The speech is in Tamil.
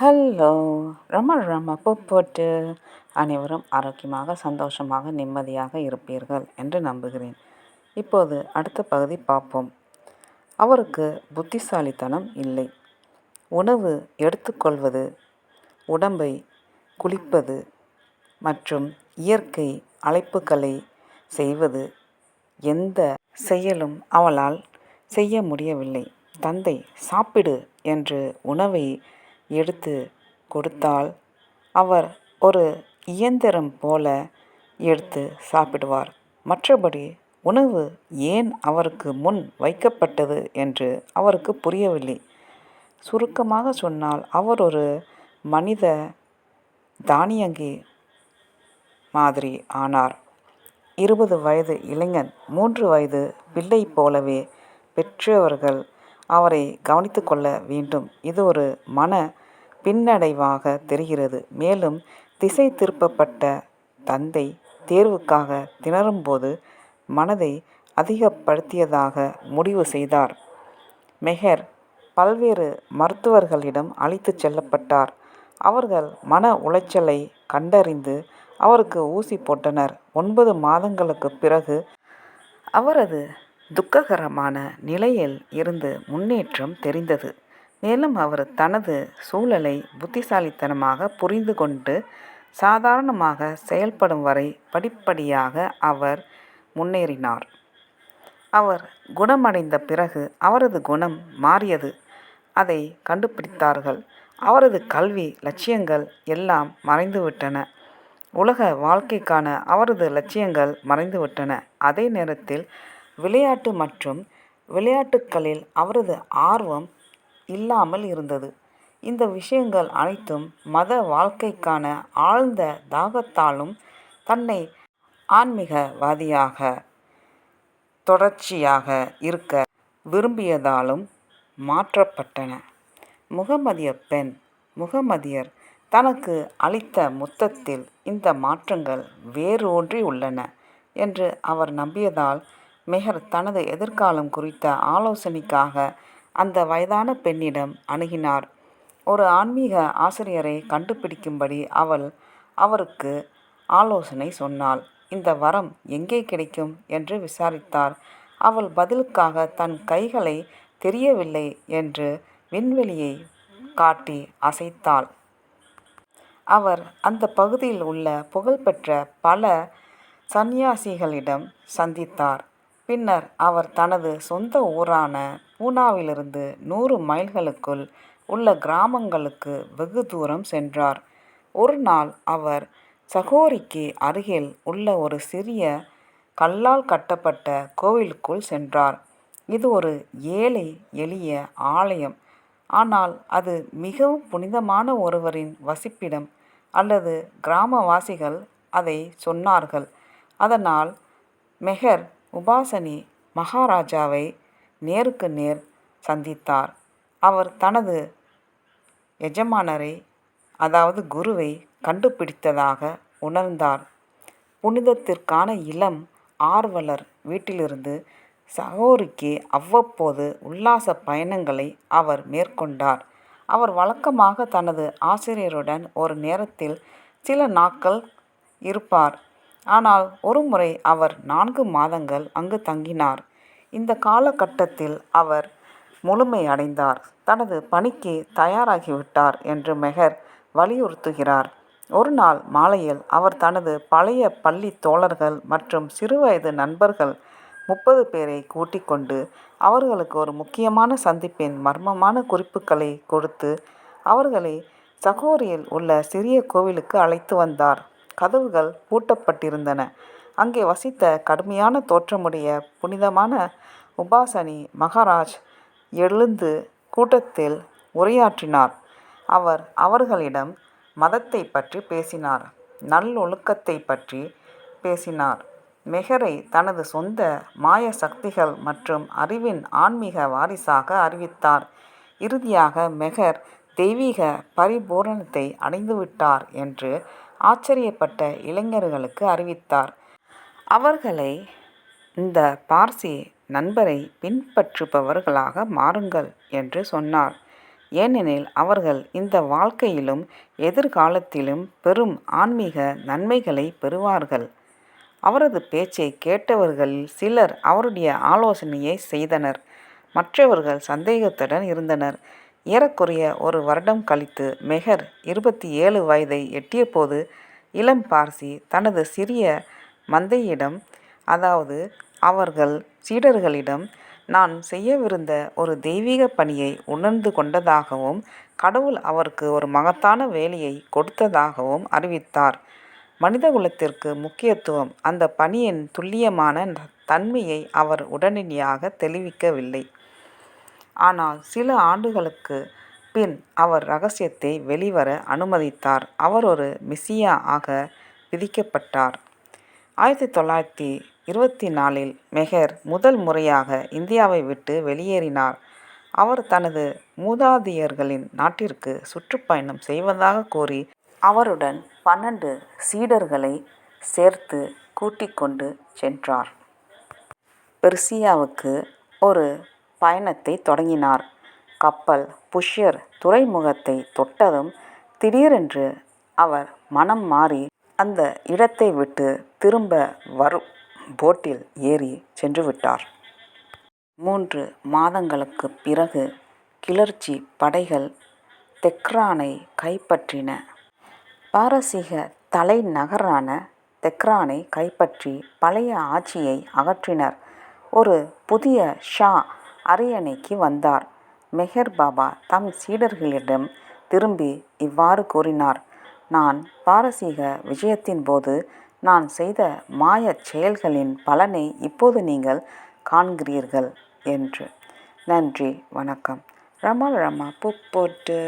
ஹலோ ரம ரம போட்டு அனைவரும் ஆரோக்கியமாக சந்தோஷமாக நிம்மதியாக இருப்பீர்கள் என்று நம்புகிறேன். இப்போது அடுத்த பகுதி பார்ப்போம். அவருக்கு புத்திசாலித்தனம் இல்லை. உணவு எடுத்துக்கொள்வது உடம்பை குளிப்பது மற்றும் இயற்கை அழைப்புகளை செய்வது எந்த செயலும் அவளால் செய்ய முடியவில்லை. தந்தை சாப்பிடு என்று உணவை எடுத்து கொடுத்தால் அவர் ஒரு இயந்திரம் போல எடுத்து சாப்பிடுவார். மற்றபடி உணவு ஏன் அவருக்கு முன் வைக்கப்பட்டது என்று அவருக்கு புரியவில்லை. சுருக்கமாக சொன்னால் அவர் ஒரு மனித தானியங்கி மாதிரி ஆனார். இருபது வயது இளைஞன் மூன்று வயது பிள்ளை போலவே பெற்றவர்கள் அவரை கவனித்து கொள்ள வேண்டும். இது ஒரு மன பின்னடைவாக தெரிகிறது. மேலும் திசை திருப்பப்பட்ட தந்தை தேர்வுக்காக திணறும்போது மனதை அதிகப்படுத்தியதாக முடிவு செய்தார். மெஹர் பல்வேறு மருத்துவர்களிடம் அழைத்துச் செல்லப்பட்டார். அவர்கள் மன உளைச்சலை கண்டறிந்து அவருக்கு ஊசி போட்டனர். ஒன்பது மாதங்களுக்கு பிறகு அவரது துக்ககரமான நிலையில் இருந்து முன்னேற்றம் தெரிந்தது. மேலும் அவர் தனது சூழலை புத்திசாலித்தனமாக புரிந்து கொண்டு சாதாரணமாக செயல்படும் வரை படிப்படியாக அவர் முன்னேறினார். அவர் குணமடைந்த பிறகு அவரது குணம் மாறியது. அதை கண்டுபிடித்தார்கள். அவரது கல்வி லட்சியங்கள் எல்லாம் மறைந்துவிட்டன. உலக வாழ்க்கைக்கான அவரது லட்சியங்கள் மறைந்துவிட்டன. அதே நேரத்தில் விளையாட்டு மற்றும் விளையாட்டுக்களில் அவரது ஆர்வம் இல்லாமல் இருந்தது. இந்த விஷயங்கள் அனைத்தும் மத வாழ்க்கைக்கான ஆழ்ந்த தாகத்தாலும் தன்னை ஆன்மீகவாதியாக தொடர்ச்சியாக இருக்க விரும்பியதாலும் மாற்றப்பட்டன. முகமதிய பெண் முகமதியர் தனக்கு அளித்த மொத்தத்தில் இந்த மாற்றங்கள் வேரூன்றி உள்ளன என்று அவர் நம்பியதால் மெஹர் தனது எதிர்காலம் குறித்த ஆலோசனைக்காக அந்த வயதான பெண்ணிடம் அணுகினார். ஒரு ஆன்மீக ஆசிரியரை கண்டுபிடிக்கும்படி அவள் அவருக்கு ஆலோசனை சொன்னாள். இந்த வரம் எங்கே கிடைக்கும்? என்று விசாரித்தார். அவள் பதிலுக்காக தன் கைகளை தெரியவில்லை என்று விண்வெளியை காட்டி அசைத்தாள். அவர் அந்த பகுதியில் உள்ள புகழ்பெற்ற பல சந்நியாசிகளிடம் சந்தித்தார். பின்னர் அவர் தனது சொந்த ஊரான பூனாவிலிருந்து நூறு மைல்களுக்குள் உள்ள கிராமங்களுக்கு வெகு தூரம் சென்றார். ஒரு நாள் அவர் சகோரிக்கு அருகில் உள்ள ஒரு சிறிய கல்லால் கட்டப்பட்ட கோவிலுக்குள் சென்றார். இது ஒரு ஏழை எளிய ஆலயம். ஆனால் அது மிகவும் புனிதமான ஒருவரின் வசிப்பிடம் அல்லது கிராமவாசிகள் அதை சொன்னார்கள். அதனால் மெஹர் உபாசனி மகாராஜாவை நேருக்கு நேர் சந்தித்தார். அவர் தனது எஜமானரை அதாவது குருவை கண்டுபிடித்ததாக உணர்ந்தார். புனிதத்திற்கான இளம் ஆர்வலர் வீட்டிலிருந்து சகோரிக்கு அவ்வப்போது உல்லாச பயணங்களை அவர் மேற்கொண்டார். அவர் வழக்கமாக தனது ஆசிரியருடன் ஒரு நேரத்தில் சில நாட்கள் இருப்பார். ஆனால் ஒருமுறை அவர் நான்கு மாதங்கள் அங்கு தங்கினார். இந்த காலகட்டத்தில் அவர் முழுமை அடைந்தார் தனது பணிக்கு தயாராகிவிட்டார் என்று மெஹர் வலியுறுத்துகிறார். ஒரு நாள் மாலையில் அவர் தனது பழைய பள்ளி தோழர்கள் மற்றும் சிறுவயது நண்பர்கள் முப்பது பேரை கூட்டிக் கொண்டு அவர்களுக்கு ஒரு முக்கியமான சந்திப்பின் மர்மமான குறிப்புகளை கொடுத்து அவர்களை சகோரியில் உள்ள சிறிய கோவிலுக்கு அழைத்து வந்தார். கதவுகள் பூட்டப்பட்டிருந்தன. அங்கே வசித்த கடுமையான தோற்றமுடைய புனிதமான உபாசனி மகாராஜ் எழுந்து கூட்டத்தில் உரையாற்றினார். அவர் அவர்களிடம் மதத்தை பற்றி பேசினார். நல்லொழுக்கத்தை பற்றி பேசினார். மெஹரை தனது சொந்த மாய சக்திகள் மற்றும் அறிவின் ஆன்மீக வாரிசாக அறிவித்தார். இறுதியாக மெஹர் தெய்வீக பரிபூரணத்தை அடைந்துவிட்டார் என்று ஆச்சரியப்பட்ட இளைஞர்களுக்கு அறிவித்தார். அவர்களை இந்த பார்சி நண்பரை பின்பற்றுபவர்களாக மாறுங்கள் என்று சொன்னார். ஏனெனில் அவர்கள் இந்த வாழ்க்கையிலும் எதிர்காலத்திலும் பெரும் ஆன்மீக நன்மைகளை பெறுவார்கள். அவரது பேச்சைக் கேட்டவர்களில் சிலர் அவருடைய ஆலோசனையை செய்தனர் மற்றவர்கள் சந்தேகத்துடன் இருந்தனர். ஏறக்குறைய ஒரு வருடம் கழித்து மெஹர் இருபத்தி ஏழு வயதை எட்டியபோது இளம் பார்சி தனது சிறிய மந்தையிடம் அதாவது அவர்கள் சீடர்களிடம் நான் செய்யவிருந்த ஒரு தெய்வீகப் பணியை உணர்ந்து கொண்டதாகவும் கடவுள் அவருக்கு ஒரு மகத்தான வேலையை கொடுத்ததாகவும் அறிவித்தார். மனிதகுலத்திற்கு முக்கியத்துவம் அந்த பணியின் துல்லியமான தன்மையை அவர் உடனடியாக தெளிவிக்கவில்லை. ஆனால் சில ஆண்டுகளுக்கு பின் அவர் ரகசியத்தை வெளிவர அனுமதித்தார். அவர் ஒரு மெசியா ஆக விதிக்கப்பட்டார். ஆயிரத்தி தொள்ளாயிரத்தி இருபத்தி நாலில் மெஹர் முதல் முறையாக இந்தியாவை விட்டு வெளியேறினார். அவர் தனது மூதாதையர்களின் நாட்டிற்கு சுற்றுப்பயணம் செய்வதாக கூறி அவருடன் பன்னெண்டு சீடர்களை சேர்த்து கூட்டிக் கொண்டு சென்றார். பெர்சியாவுக்கு ஒரு பயணத்தைத் தொடங்கினார். கப்பல் புஷ்யர் துறைமுகத்தை தொட்டதும் திடீரென்று அவர் மனம் மாறி அந்த இடத்தை விட்டு திரும்ப வரும் போட்டில் ஏறிச் சென்றுவிட்டார். மூன்று மாதங்களுக்குப் பிறகு கிளர்ச்சி படைகள் தெக்ரானை கைப்பற்றின. பாரசீக தலைநகரான தெக்ரானை கைப்பற்றி பழைய ஆட்சியை அகற்றினர். ஒரு புதிய ஷா அரியணைக்கு வந்தார். மெஹர் பாபா தம் சீடர்களிடம் திரும்பி இவ்வாறு கூறினார் நான் பாரசீக விஜயத்தின்போது நான் செய்த மாயச் செயல்களின் பலனை இப்போது நீங்கள் காண்கிறீர்கள் என்று. நன்றி வணக்கம். ரமா ரமா புப்போட்டு போட்டு